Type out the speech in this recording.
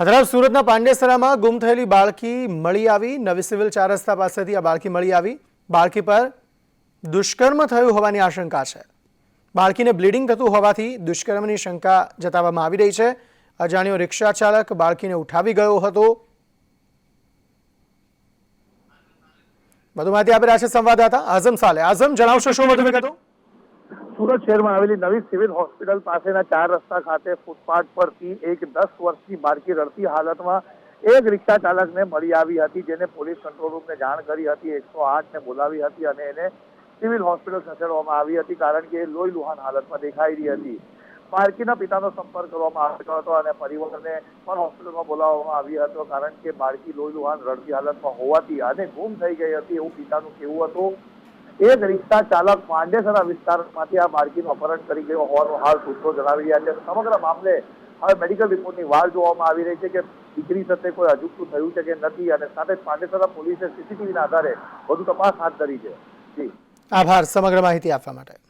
હદરાવ સુરતના પાંડેસરામાં ગુમ થયેલી બાળકી મળી આવી. નવી સિવિલ ચાર રસ્તા પાસેથી આ બાળકી મળી આવી. બાળકી પર દુષ્કર્મ થયું હોવાની આશંકા છે. બાળકીને બ્લીડિંગ થતું હોવાથી દુષ્કર્મની શંકા જતાવવામાં આવી રહી છે. અજાણ્યો રિક્ષા ચાલક બાળકીને ઉઠાવી ગયો હતો. વધુ માહિતી આપી રહ્યા છે સંવાદદાતા આઝમ સાલે. આઝમ, જણાવશો શું વધુ વિગતો? સુરત શહેરમાં આવેલી નવી સિવિલ હોસ્પિટલ પાસેના ચાર રસ્તા ખાતે ફૂટપાથ પરથી એક દસ વર્ષની બાળકી રડતી હાલતમાં એક રિક્ષા ચાલકને મળી આવી હતી, જેને પોલીસ કંટ્રોલ રૂમને જાણ કરી હતી, એકસો આઠને બોલાવી હતી અને એને સિવિલ હોસ્પિટલ ખસેડવામાં આવી હતી, કારણ કે એ લોહી લુહાન હાલતમાં દેખાઈ રહી હતી. બાળકીના પિતાનો સંપર્ક કરવામાં આવ્યો હતો અને પરિવારને પણ હોસ્પિટલમાં બોલાવવામાં આવ્યો હતો, કારણ કે બાળકી લોહી લુહાન રડતી હાલતમાં હોવાથી અને ગુમ થઈ ગઈ હતી એવું પિતાનું કહેવું હતું. એક રિક્ષા ચાલક પાંડેસરા વિસ્તારમાંથી આ બાળકીનું અપહરણ કરી ગયો હોવાનું હાલ સૂત્રો જણાવી રહ્યા છે. સમગ્ર મામલે હવે મેડિકલ રિપોર્ટની વાર જોવામાં આવી રહી છે કે દીકરી સાથે કોઈ અજુકતું થયું છે કે નથી અને સાથે જ પાંડેસરા પોલીસે સીસીટીવીના આધારે વધુ તપાસ હાથ ધરી છે. જી. આભાર. સમગ્ર માહિતી આપવા માટે.